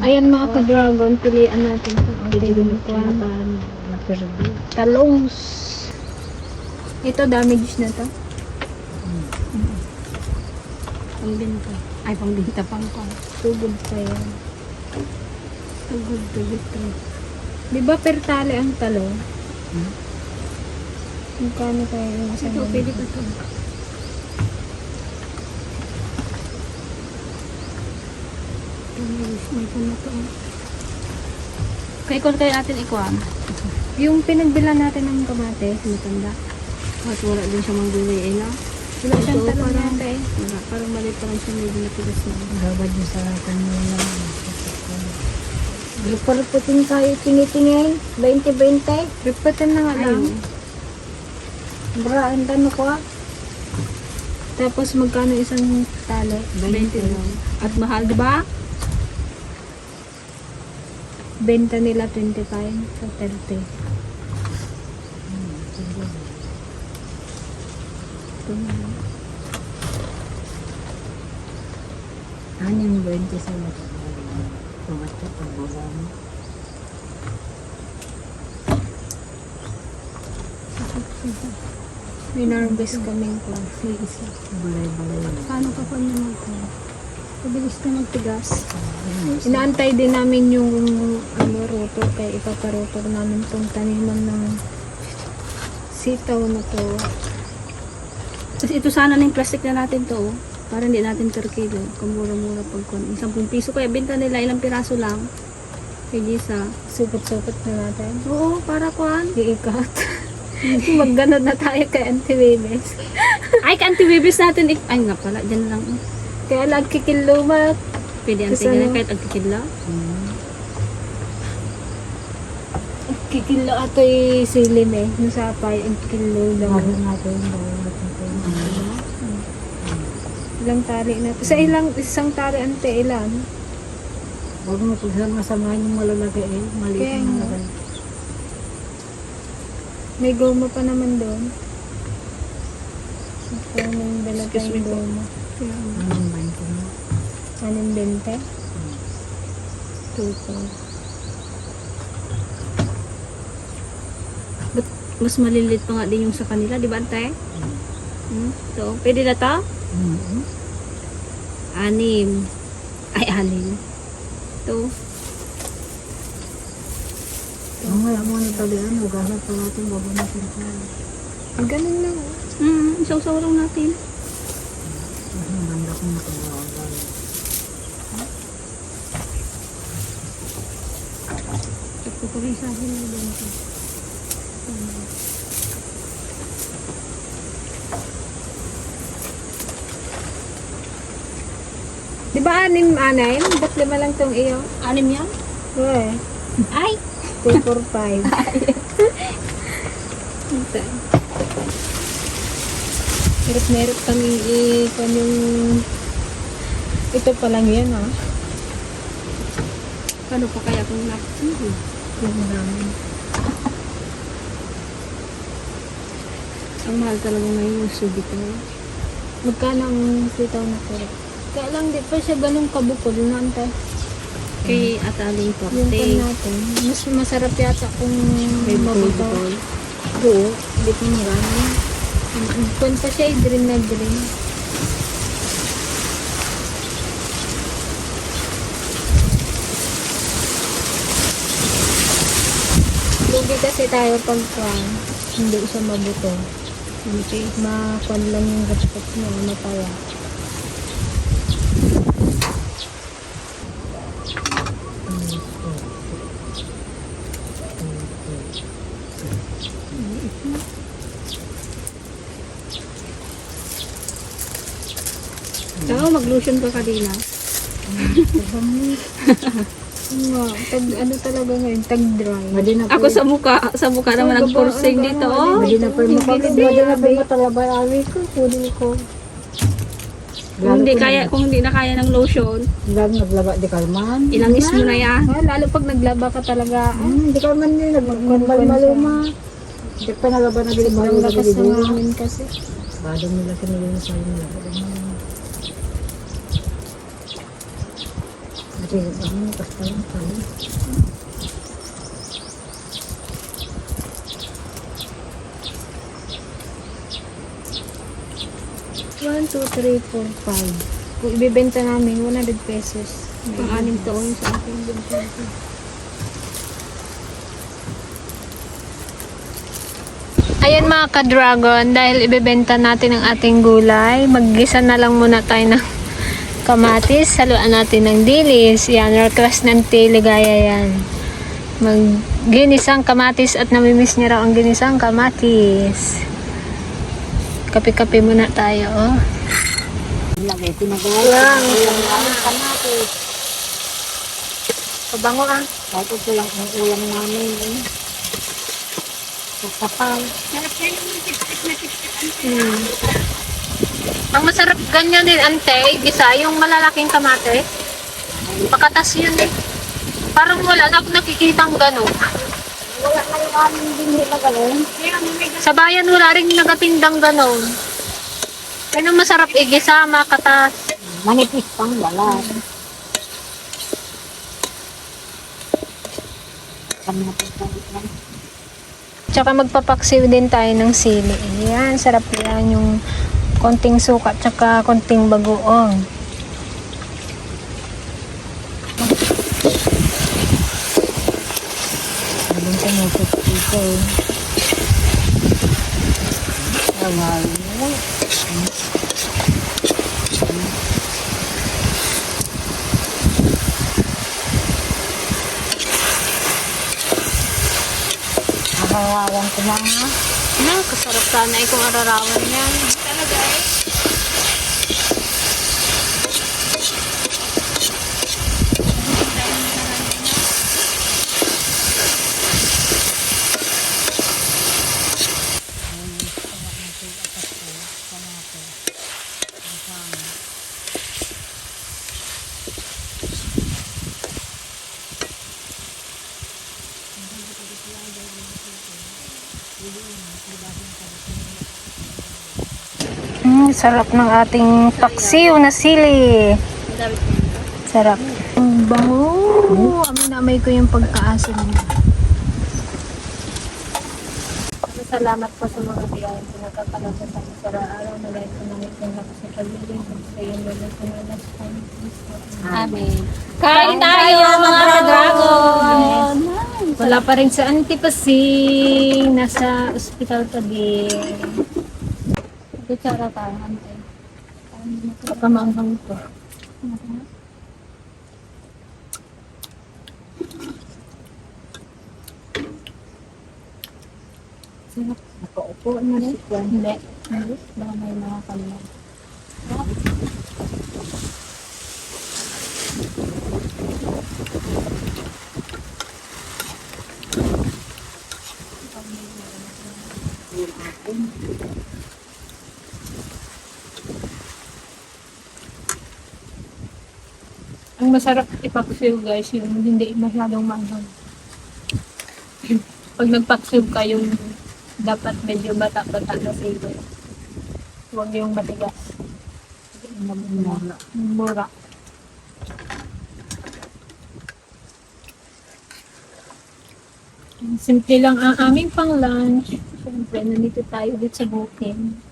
Ayan mga ka-dragon, pilian natin kung ang pinagkuhan. Talongs. Ito, damage na to. Pangbinta. Ay, pangbinta pang ko. Tugod pa yan. Tugod, tugod, tugod. Di ba per tali ang talong? Hmm? Magkano isang Ito, pwede ko ito. May. Kaya kung kaya natin ikuha, Yung pinagbilan natin ng kamatis, matanda. At wala din siya mangbili eh, no? wala Ito, talong parang- yata eh. Wala, parang maliit pa lang siya medyo natigas na. Gabad niyo sa kanila. Lupa-luputin kayo, tingi-tingin. 20-20. Ripatin na nga lang. Bra, ang tanong ko ah. Tapos magkano isang tali? 20 lang. At mahal, di ba? Benta nila 25 sa 30. Ito na. Ano yung 20 sa mga Pumato pag bulan. May nervous kaming class. Balay-balay. Paano ka pa naman ito? Pabilis na magtigas. Inaantay din namin yung ano, rotor kaya ipaparotor namin tong taniman ng sitaw na to. Kasi ito sana na yung plastic na natin to, oh. para hindi natin per kilo. Kumura-mura pag kun. 10 piso kaya benta nila ilang piraso lang. Kaya Gisa. Supot-supot na natin. Oo, para kuan. Iikat. Magganod na tayo kay Auntie Webes. Ay, ka-anti-babies natin. ik- Ay nga pala, dyan lang. oh. Kaya nagkikilumat. Pwede Kasi anti ano? kahit agkikidla. Kikilo ato'y silim eh. Yung sapay, ang kilo daw. Mahal natin. Ilang tali na to. Sa ilang, isang tali ante ilan? Huwag mo pagsama-samahan yung malalaki eh. Maliit Kaya na nga. malaki. May goma pa naman doon. Ito, may dala Excuse me tayong po. goma. 20 mo? Anong bente? Tupo. Ba't mas maliliit pa nga din yung sa kanila, di ba ante? Hmm? Ito, pwede na to? Mhm. Anim. Ay, anim. Ito. Ang wala mo na talian. Hugasan pa natin bago natin tayo. Ah, ganun lang. Hmm, isaw-saw lang natin. Ang ganda kong nakabawagan. Sabi na din ito. Di ba anim anim? Ba't lima lang tong iyo? Anim yan? Eh, Ay! 2, 4, 5. Ito. Hirap-hirap kami ikon yung... Ito pa lang yan ha. Paano pa kaya kung nak... Yung marami. Ang mahal talaga ngayon yung sugi ko. Magkano ang sitaw na puro? Kaya lang di pa siya ganun kabukol na ante. Kay Ataling Yung pan 40. natin. Mas masarap yata kung May mabutaw. bukol. Oo, di pa marami. Kung pa siya, i-drain na drain. Kasi tayo pag kwan, hindi siya mabuto. Okay. Makwan lang yung gaspat niya, mataya. Saka mag-lotion ka kanina. Nga, tag, ano talaga ngayon, tag-dry. Madi na Ako sa muka, sa muka naman Sa nag-forcing baba, dito. ano, Oh. Madi na pa yung makapit. Madi na pa yung matalabay. Ari ko. Kunin ko. Kung hindi kaya, kung hindi na kaya ng lotion, Lalo naglaba di kalman. ilangis mo na yan. Ah, lalo pag naglaba ka talaga, ah, Hmm, di kalman din. Nagkumbal maluma. Di pa nalaba na din. sobrang lakas ng hangin kasi. Badong nila kinilin sa inyo. Kasi ano, basta lang pala. One, two, three, four, five. Kung ibibenta namin, 100 pesos. Pang anim taon sa akin. Ayan mga ka-dragon, dahil ibebenta natin ang ating gulay, maggisa na lang muna tayo ng kamatis, saluan natin ng dilis, yan, request ng teligaya yan. Magginisang kamatis at namimiss niya raw ang ginisang kamatis. Kape-kape muna tayo, oh. Lagay, tinagay. Ulam namin kamatis. Pabango ah. Ito lang ang ulam namin. Eh. Kapal. Hmm. Ang masarap ganyan din, ante, gisa, yung malalaking kamatis. Pakatas yun eh. Parang wala na akong nakikitang gano'n. Wala na yung aming binhi na gano'n. Sa bayan wala rin nagatindang gano'n. Pero masarap igisa, makatas. Manipis pang wala. Tsaka magpapaksiw din tayo ng sili. Ayan, sarap yan yung konting suka tsaka konting bagoong. Habang tumusok dito. Awal mo. Nakakawan ko mga Na, kasarap sana eh kung ararawan yan. Talaga Mm, sarap ng ating paksiw na sili. Sarap. Ang bango. Amoy na amoy ko yung pagkaasim niya. Salamat po sa mga biyayang pinagkakalat sa akin sa araw na lahat ko namin kung lakas sa pagbiling kung sa iyo na sa mga last time. Amen. Kain tayo mga dragon! Wala pa rin sa Antipasing. Nasa ospital pa din. Kutsara tayo, antay. Kapamanghang to. Sarap. nakaupo na rin. Hindi. Baka may mga kalma. Masarap ipaksiw guys, yung hindi masyadong manghang. Pag nagpaksiw ka, yung dapat medyo bata-bata na flavor. Huwag yung matigas. Mura. Mura. Simple lang ang aming pang lunch. Siyempre, nandito tayo dito sa booking.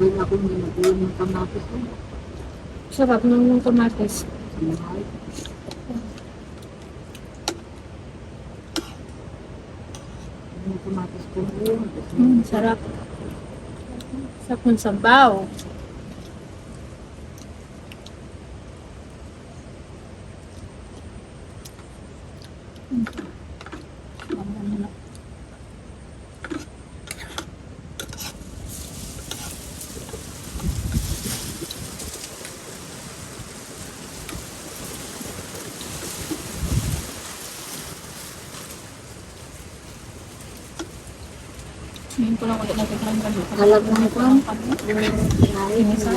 Sabihin ako hindi nag-ulam ng kamatis ko. Sarap ng ng kamatis. Mahal. Yung kamatis ko. Mm, sarap. Sarap ng sabaw. Ngayon ko lang ulit natikman ka dito. Alam mo ko. Inisa?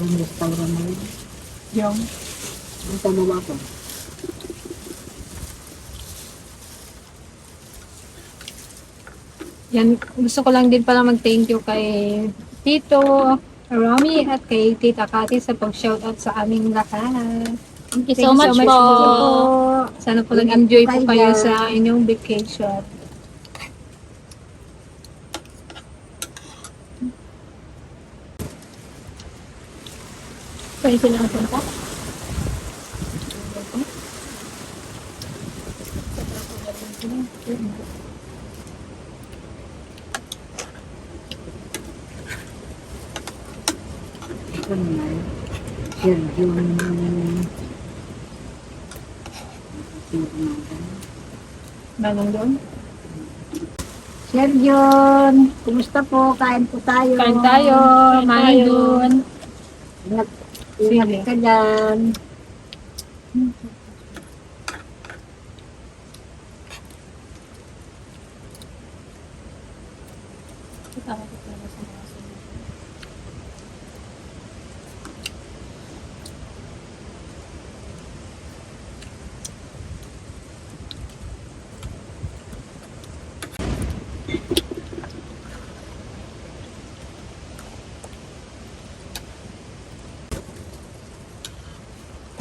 Ang restaurant na yun. Yung. Ang tama ko. Yan, gusto ko lang din pala mag-thank you kay Tito Romy at kay Tita Kati sa pag-shoutout sa aming lahat. Thank you Thank so much po. Sana po nag-enjoy po kayo sa inyong vacation. Pwede sila napunta? Ito naman. Sergio. Manong doon? Sergio, kumusta po? Kain po tayo. Kain tayo, tayo. doon. Ingat, ingat ka dyan.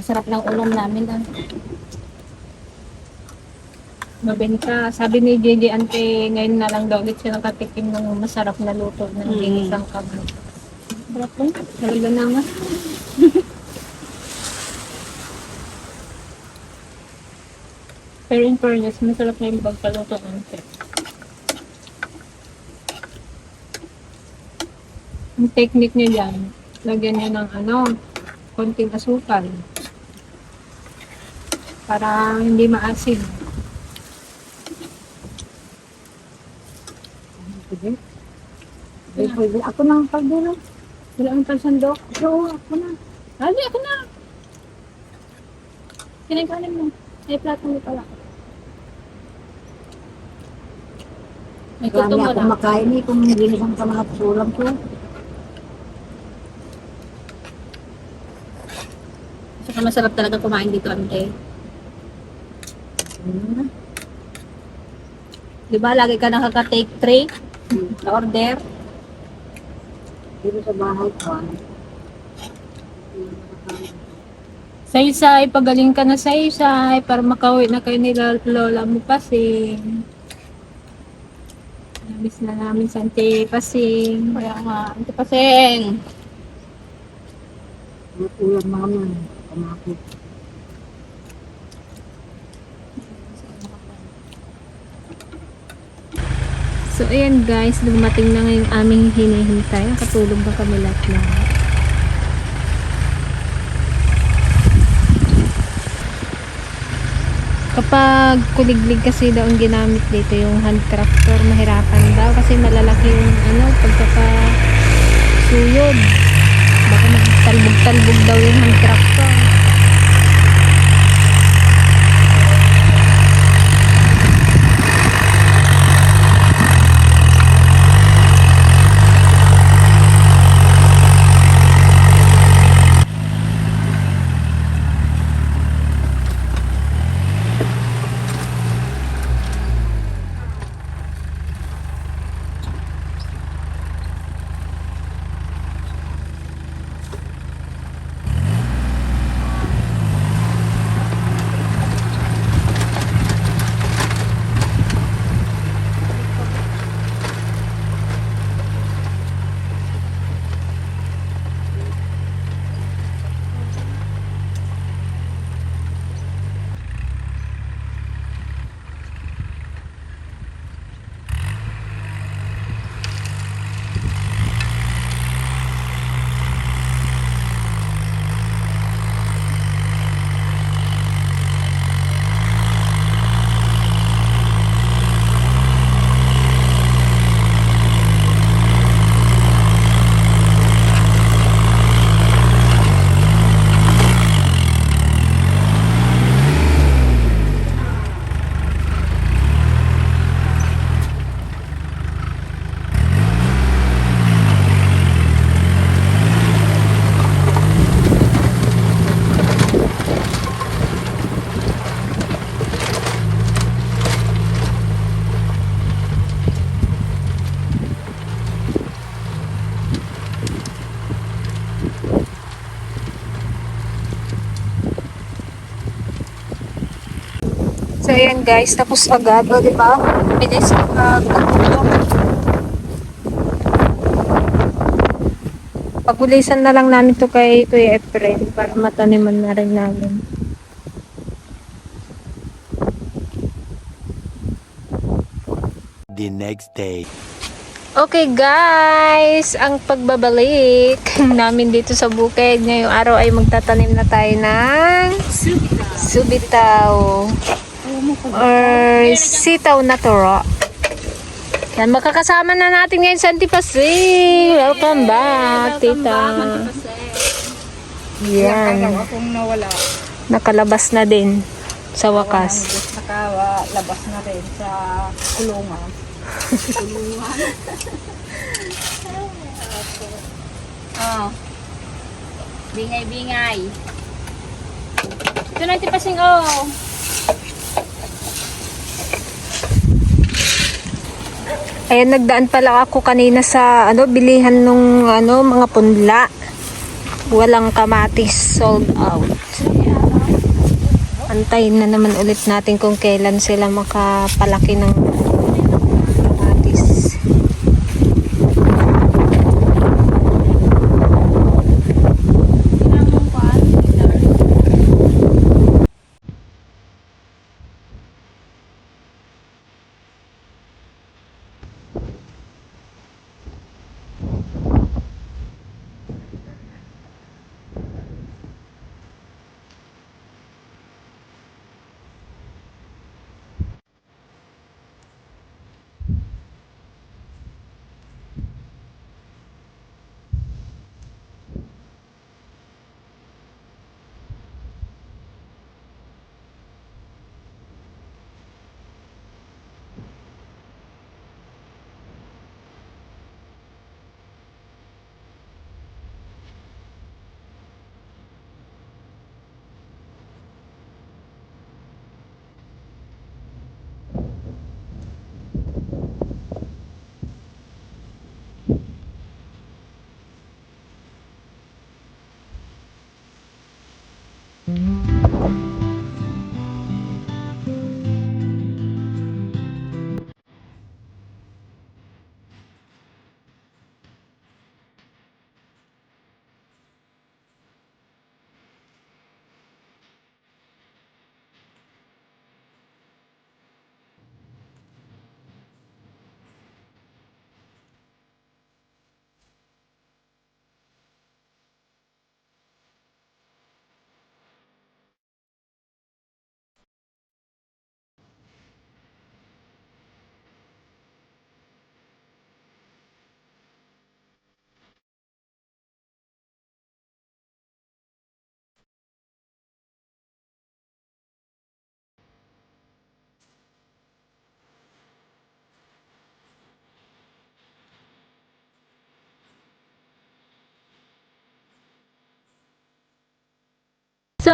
Masarap ng ulam namin. ah. Mabenta. Sabi ni JJ Ante, ngayon na lang daw ulit siya nakatikim ng masarap na luto ng Mm. ginisang kami. Sarap po. Talaga naman. Pero in fairness, masarap na yung pagkaluto ng Ante. Ang technique niya dyan, lagyan niya ng ano, konting asukal. Para hindi maasin. Sige. Pwede, pwede. Ako nang pagdino. Wala ang pansandok. Oo, ako na. Ali, ako na. Kinakanin mo. Ay, plato mo pala. May Marami kutom mo ako na. makain eh kung ginisang ka mga pulang ko. Saka masarap talaga kumain dito, ante. Hmm. Di ba, lagi ka nakaka-take tray? Na order. Dito sa bahay ko. Saysay, pagaling ka na saysay para makauwi na kayo nila lola mo pasing. Namiss na namin sa ante pasing. Kaya nga, ante paseng. Mga ulam namin. Kamakit. So ayan guys, dumating na ngayong aming hinihintay. Nakatulog na kami lahat na. Kapag kuliglig kasi daw ang ginamit dito yung hand tractor, mahirapan daw kasi malalaki yung ano, pagkaka suyod. Baka magtalbog-talbog daw yung hand tractor. Guys, tapos agad, o di ba? Bilis pagtulog. Pagulisan na lang namin to kay Kuya Efren para mataniman na rin namin. The next day. Okay guys, ang pagbabalik namin dito sa bukid ngayong araw ay magtatanim na tayo ng subitaw or sitaw na turo. Yan, makakasama na natin ngayon sa Antipasi. Welcome back, tita. Yan. akong nawala. Nakalabas na din sa wakas. Nakalabas na rin sa kulungan. Oh. Bingay-bingay. Ito na tipasing oh. Ayan, nagdaan pala ako kanina sa ano, bilihan nung ano, mga punla. Walang kamatis, sold out. Antayin na naman ulit natin kung kailan sila makapalaki ng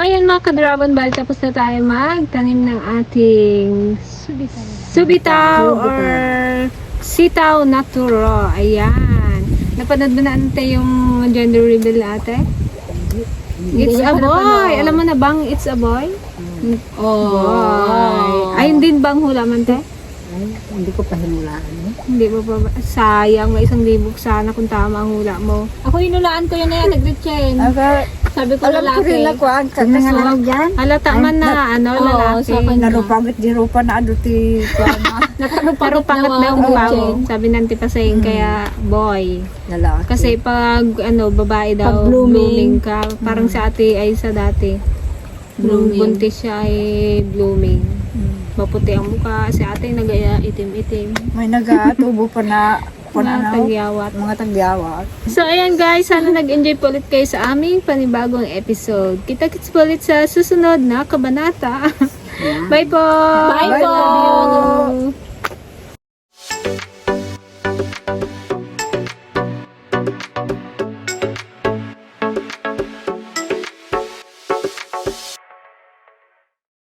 ayan mga ka-dragon ball, tapos na tayo magtanim ng ating subitaw or sitaw naturo. Ayan. Napanood mo na ante yung gender reveal ate? It's a boy. Alam mo na bang it's a boy? Oh. Ayun din bang hula man te? Ay, hindi ko pa hinulaan. Eh. Hindi mo pa? Sayang, may isang libog sana kung tama ang hula mo. Ako hinulaan ko yun na yan, nag-rechain. Aga, Sabi ko alam ko lalaki. rin na ko ang kanang dyan. Halata man na, ano, Oo, lalaki. sa kanya. Narupagit di rupa na ano ti kuana. Paro pangat Nawa- daw ang mo. Sabi ng tipasaying kaya boy. lalaki. Kasi pag ano babae daw Pag blooming. ka, parang sa ate ay sa dati. Nung Blooming. buntis siya ay blooming. Maputi ang mukha. Si ate nagaya itim-itim. may nagatubo pa na na Mga na- tagyawat. mga tagyawat. So ayan guys, sana nag-enjoy po ulit kayo sa aming panibagong episode. Kita-kits po ulit sa susunod na kabanata. Bye po! Bye po! Love you.